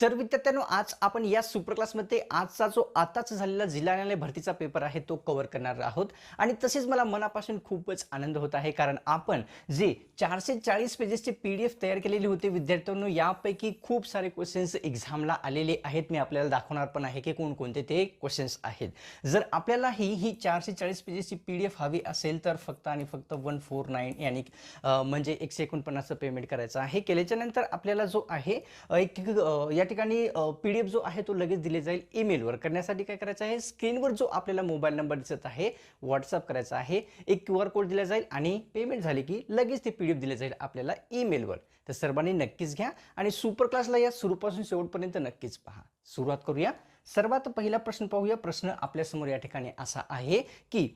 तर विद्यार्थ्यांनो आज आपण या सुपर क्लासमध्ये आजचा जो आताच झालेला जिल्हा न्यायालय भरतीचा पेपर आहे तो कव्हर करणार आहोत. आणि तसेच मला मनापासून खूपच आनंद होत आहे कारण आपण जे चारशे चाळीस पेजेसचे पी डी एफ तयार केलेले होते विद्यार्थ्यांनो यापैकी खूप सारे क्वेश्चन्स एक्झामला आलेले आहेत. मी आपल्याला दाखवणार पण आहे की कोणकोणते ते क्वेश्चन्स आहेत. जर आपल्याला ही ही चारशे चाळीस पेजेसची पी डी एफ हवी असेल तर फक्त आणि फक्त वन फोर नाईन यानी म्हणजे एकशे एकोणपन्नासचं पेमेंट करायचं आहे. केल्याच्यानंतर आपल्याला जो आहे एक या ठिकाणी पी डी एफ जो आहे तो लगेच दिले जाईल ईमेलवर. करण्यासाठी काय करायचं आहे? स्क्रीनवर जो आपल्याला मोबाईल नंबर दिसत आहे व्हॉट्सअप करायचा आहे एक क्यू आर कोड दिला जाईल आणि पेमेंट झाले की लगेच ते पी डी एफ दिले जाईल आपल्याला ईमेलवर. तर सर्वांनी नक्कीच घ्या आणि सुपर क्लासला या सुरूपासून शेवटपर्यंत नक्कीच पहा. सुरुवात करूया. सर्वात पहिला प्रश्न पाहूया. प्रश्न आपल्यासमोर या ठिकाणी असा आहे की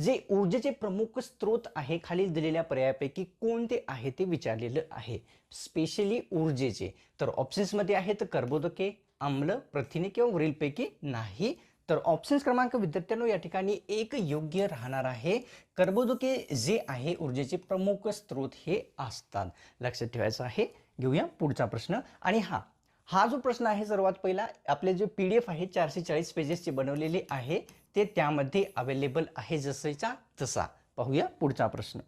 जे ऊर्जेचे प्रमुख स्रोत आहे खालील दिलेल्या पर्यायापैकी कोणते आहे ते विचारलेलं आहे. स्पेशली ऊर्जेचे. तर ऑप्शन्समध्ये आहेत कर्बोदके आम्ल प्रथिने किंवा वरीलपैकी नाही. तर ऑप्शन्स क्रमांक विद्यार्थ्यांनो या ठिकाणी एक योग्य राहणार आहे. कर्बोदके जे आहे ऊर्जेचे प्रमुख स्रोत हे असतात. लक्षात ठेवायचं आहे. घेऊया पुढचा प्रश्न. आणि हा हा जो प्रश्न आहे सर्वात पहिला आपले जे पी डी एफ आहे चारशे चाळीस पेजेसचे बनवलेले आहे. ते त्यामध्ये अवेलेबल आहे जसेचा तसा. पाहूया पुढचा प्रश्न.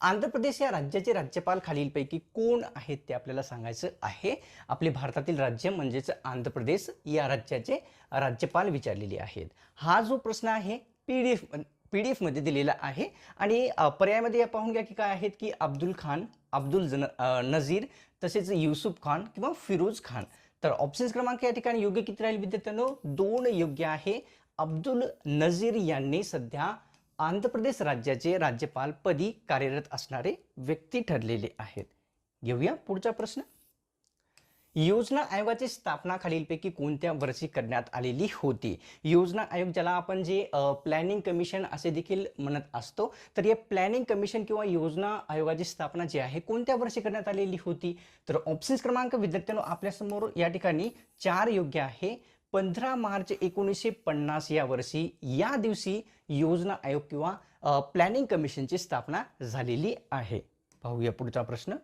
आंध्र प्रदेश या राज्याचे राज्यपाल खालीलपैकी कोण आहेत ते आपल्याला सांगायचं आहे. आपले भारतातील राज्य म्हणजेच आंध्र प्रदेश या राज्याचे राज्यपाल विचारलेले आहेत. हा जो प्रश्न आहे P D F P D एफमध्ये दिलेला आहे. आणि पर्यायामध्ये या पाहून घ्या की काय आहेत की अब्दुल खान अब्दुल जन नझीर तसेच युसुफ खान किंवा फिरोज खान. तर ऑप्शन्स क्रमांक या ठिकाणी योग्य किती राहील विद्यार्थ्यांनो? दोन योग्य आहे. अब्दुल नझीर यांनी सध्या आंध्र प्रदेश राज्याचे राज्यपालपदी कार्यरत असणारे व्यक्ती ठरलेले आहेत. घेऊया पुढचा प्रश्न. योजना आयोगाची स्थापना खालीलपैकी कोणत्या वर्षी करण्यात आलेली होती? योजना आयोग ज्याला आपण जे प्लॅनिंग कमिशन असे देखील म्हणत असतो तर या प्लॅनिंग कमिशन किंवा योजना आयोगाची स्थापना जी आहे कोणत्या वर्षी करण्यात आलेली होती? तर ऑप्शन्स क्रमांक विद्यार्थ्यांनो आपल्यासमोर या ठिकाणी चार योग्य आहे. पंधरा मार्च एकोणीसशे पन्नास या वर्षी या दिवशी योजना आयोग किंवा प्लॅनिंग कमिशनची स्थापना झालेली आहे. पाहूया पुढचा प्रश्न.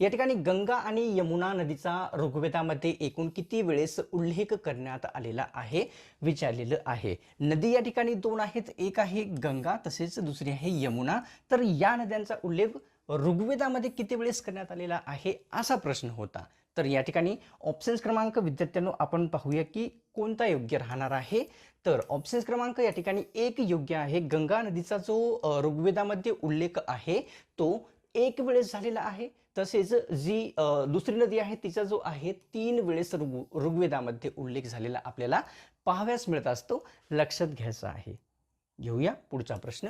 या ठिकाणी गंगा आणि यमुना नदीचा ऋग्वेदामध्ये एकूण किती वेळेस उल्लेख करण्यात आलेला आहे विचारलेलं आहे. नदी या ठिकाणी दोन आहेत. एक आहे गंगा तसेच दुसरी आहे यमुना. तर या नद्यांचा उल्लेख ऋग्वेदामध्ये किती वेळेस करण्यात आलेला आहे असा प्रश्न होता. तर या ठिकाणी ऑप्शन्स क्रमांक विद्यार्थ्यांनो आपण पाहूया की कोणता योग्य राहणार आहे. तर ऑप्शन्स क्रमांक या ठिकाणी एक योग्य आहे. गंगा नदीचा जो ऋग्वेदामध्ये उल्लेख आहे तो एक वेळेस झालेला आहे. तसेच जी दुसरी नदी आहे तिचा जो आहे तीन वेळेस ऋग ऋग्वेदामध्ये उल्लेख झालेला आपल्याला पाहाव्यास मिळत असतो. लक्षात घ्यायचा आहे. घेऊया पुढचा प्रश्न.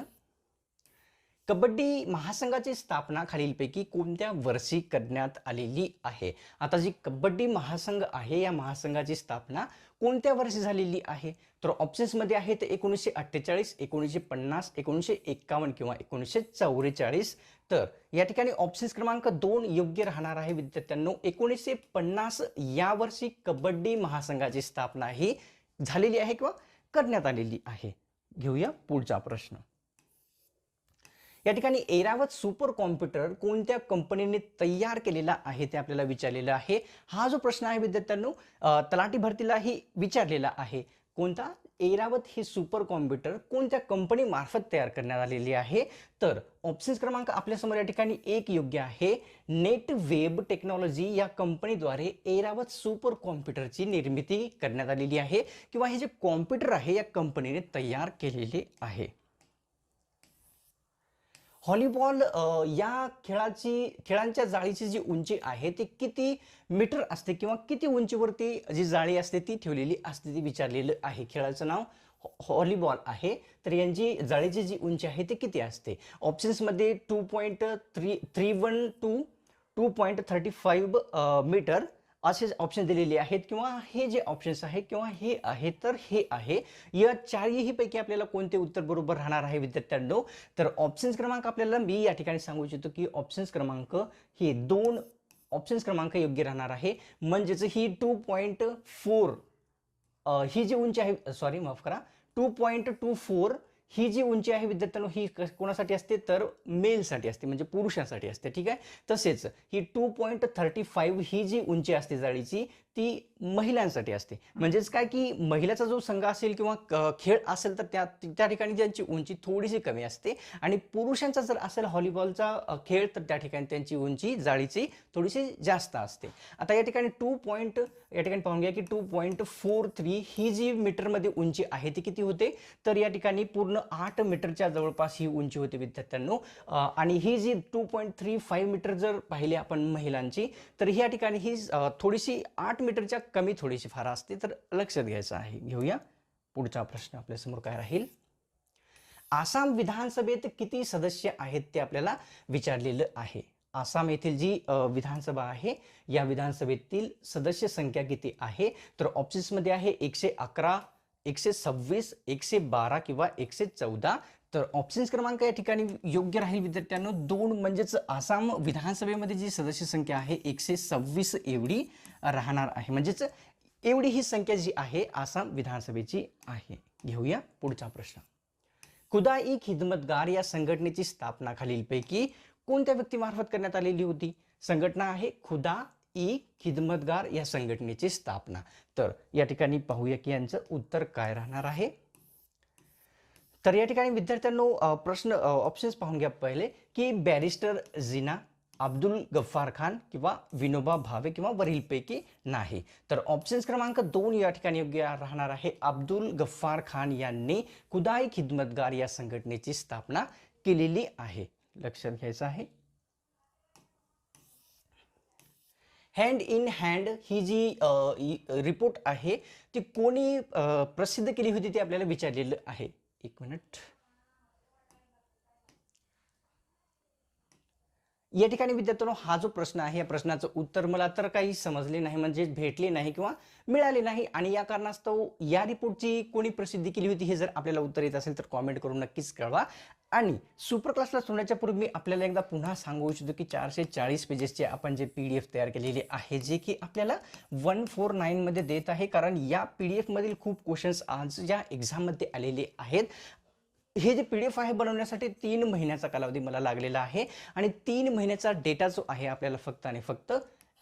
कबड्डी महासंघाची स्थापना खालीलपैकी कोणत्या वर्षी करण्यात आलेली आहे? आता जी कबड्डी महासंघ आहे या महासंघाची स्थापना कोणत्या वर्षी झालेली आहे? तर ऑप्शन्समध्ये आहे तर एकोणीसशे अठ्ठेचाळीस एकोणीसशे पन्नास एकोणीसशे एक्कावन्न किंवा एकोणीसशे चौवेचाळीस. तर या ठिकाणी ऑप्शन्स क्रमांक दोन योग्य राहणार आहे विद्यार्थ्यांनो. एकोणीसशे पन्नास या वर्षी कबड्डी महासंघाची स्थापना ही झालेली आहे किंवा करण्यात आलेली आहे? घेऊया पुढचा प्रश्न. या ठिकाणी एरावत सुपर कॉम्प्युटर कोणत्या कंपनीने तयार केलेला आहे ते आपल्याला विचारलेलं आहे. हा जो प्रश्न आहे विद्यार्थ्यांनो तलाठी भरतीलाही विचारलेला आहे. कोणता? एरावत हे सुपर कॉम्प्युटर कोणत्या कंपनीमार्फत तयार करण्यात आलेली आहे? तर ऑप्शन्स क्रमांक आपल्यासमोर या ठिकाणी एक योग्य आहे. नेट वेब टेक्नॉलॉजी या कंपनीद्वारे एरावत सुपर कॉम्प्युटरची निर्मिती करण्यात आलेली आहे किंवा हे जे कॉम्प्युटर आहे या कंपनीने तयार केलेले आहे. व्हॉलीबॉल या खेळाची खेळांच्या जाळीची जी उंची आहे ती किती मीटर असते किंवा किती उंचीवरती जी जाळी असते ती ठेवलेली असते ती विचारलेलं आहे. खेळाचं नाव हॉलीबॉल व्हॉलीबॉल आहे. तर यांची जाळीची जी उंची आहे ती किती असते? ऑप्शन्समध्ये two point three three one two two point thirty five meter. असे ऑप्शन दिलेले आहेत किंवा हे जे ऑप्शन्स आहे किंवा हे आहे तर हे आहे. या चारही पैकी आपल्याला कोणते उत्तर बरोबर राहणार आहे विद्यार्थ्यांनो? तर ऑप्शन्स क्रमांक आपल्याला मी या ठिकाणी सांगू इच्छितो की ऑप्शन्स क्रमांक हे दोन ऑप्शन्स क्रमांक योग्य राहणार आहे. म्हणजेच ही टू पॉईंट फोर ही जी उंची आहे सॉरी माफ करा. टू पॉईंट टू फोर ही जी उंची आहे विद्यार्थ्यांनो ही क- कोणासाठी असते? तर मेलसाठी असते म्हणजे पुरुषांसाठी असते ठीक आहे? तसेच ही टू पॉईंट थर्टी फाईव्ह ही जी उंची असते जाळीची ती महिलांसाठी असते. म्हणजेच काय की महिलाचा जो संघ असेल किंवा क- खेळ असेल तर त्या त्या ठिकाणी त्यांची उंची थोडीशी कमी असते. आणि पुरुषांचा जर असेल व्हॉलीबॉलचा अ, खेळ तर त्या ठिकाणी त्यांची उंची जाळीची थोडीशी जास्त असते. आता या ठिकाणी टू पॉईंट या ठिकाणी पाहून घ्या की टू पॉईंट फोर थ्री ही जी मीटरमध्ये उंची आहे ती किती होते? तर या ठिकाणी पूर्ण आठ मीटरच्या जवळपास ही उंची होती विद्यार्थ्यांनो. आणि ही जी two point three five meter जर पाहिली आपण महिलांची तर ह्या ठिकाणी ही थोडीशी आठ मीटरच्या कमी थोडीशी फार असते. तर लक्षात घ्यायचं आहे. घेऊया. पुढचा प्रश्न आपल्यासमोर काय राहील? आसाम विधानसभेत किती सदस्य आहेत ते आपल्याला विचारलेलं आहे. आसाम येथील जी विधानसभा आहे या विधानसभेतील सदस्य संख्या किती आहे? तर ऑप्शन्समध्ये आहे एकशे अकरा एकशे सव्वीस एकशे बारा किंवा एकशे चौदा. तर ऑप्शन्स क्रमांक या ठिकाणी योग्य राहील विद्यार्थ्यांनो. दोन म्हणजेच आसाम विधानसभेमध्ये जी सदस्य संख्या आहे एकशे सव्वीस एवढी राहणार आहे. म्हणजेच एवढी ही संख्या जी आहे आसाम विधानसभेची आहे. घेऊया पुढचा प्रश्न. खुदा खिदमतगार या संघटनेची स्थापना खालीलपैकी कोणत्या व्यक्तीमार्फत करण्यात आलेली होती? संघटना आहे खुदा ई खिदमतगार या संघटनेची स्थापना. तर या ठिकाणी पाहूया की यांचं उत्तर काय राहणार आहे. तर या ठिकाणी विद्यार्थ्यांनो प्रश्न ऑप्शन्स पाहून घ्या पहिले की बॅरिस्टर जिना अब्दुल गफ्फार खान किंवा विनोबा भावे किंवा वरीलपैकी नाही. तर ऑप्शन्स क्रमांक दोन या ठिकाणी योग्य राहणार आहे. अब्दुल गफ्फार खान यांनी कुदाई खिदमतगार या संघटनेची स्थापना केलेली आहे. लक्षात घ्यायचं आहे. हँड इन हँड ही जी रिपोर्ट आहे ती कोणी प्रसिद्ध केली होती ती आपल्याला विचारलेलं आहे. एक मिनिट या ठिकाणी विद्यार्थ्यांनो हा जो प्रश्न आहे या प्रश्नाचं उत्तर मला तर काही समजले नाही म्हणजे भेटले नाही किंवा मिळाले नाही. आणि या कारणास्तव या रिपोर्टची कोणी प्रसिद्धी केली होती हे जर आपल्याला उत्तर येत असेल तर कॉमेंट करून नक्कीच कळवा. आणि सुपर क्लासला सोडण्याच्या पूर्वी मी आपल्याला एकदा पुन्हा सांगू इच्छितो की चारशे चाळीस पेजेसचे आपण जे पी डी एफ तयार केलेले आहे जे की आपल्याला वन फोर नाईनमध्ये देत आहे. कारण या पी डी एफमधील खूप क्वेश्चन्स आज या एक्झाममध्ये आलेले आहेत. हे जे पी डी एफ आहे बनवण्यासाठी तीन महिन्याचा कालावधी मला लागलेला आहे आणि तीन महिन्याचा डेटा जो आहे आपल्याला फक्त आणि फक्त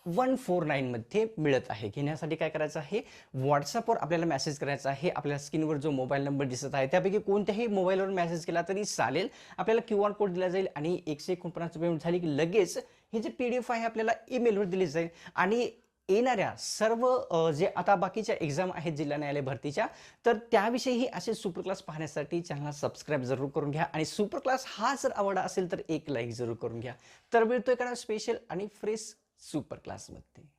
वन फोर नाईनमध्ये मिळत आहे. घेण्यासाठी काय करायचं आहे? व्हॉट्सअपवर आपल्याला मेसेज करायचा आहे. आपल्या स्क्रीनवर जो मोबाईल नंबर दिसत आहे त्यापैकी कोणत्याही मोबाईलवर मेसेज केला तरी चालेल. आपल्याला क्यू आर कोड दिला जाईल आणि एकशे एकोणपन्नास पेमेंट झाली की लगेच हे जे पी डी एफ आहे आपल्याला ईमेलवर दिली जाईल. आणि येणाऱ्या सर्व जे आता बाकीच्या एक्झाम आहेत जिल्हा न्यायालय भरतीच्या तर त्याविषयीही असे सुपर क्लास पाहण्यासाठी चॅनलला सबस्क्राईब जरूर करून घ्या. आणि सुपर क्लास हा जर आवडा असेल तर एक लाईक जरूर करून घ्या. तर मिळतोय एखादा स्पेशल आणि फ्रेश सुपर क्लासमध्ये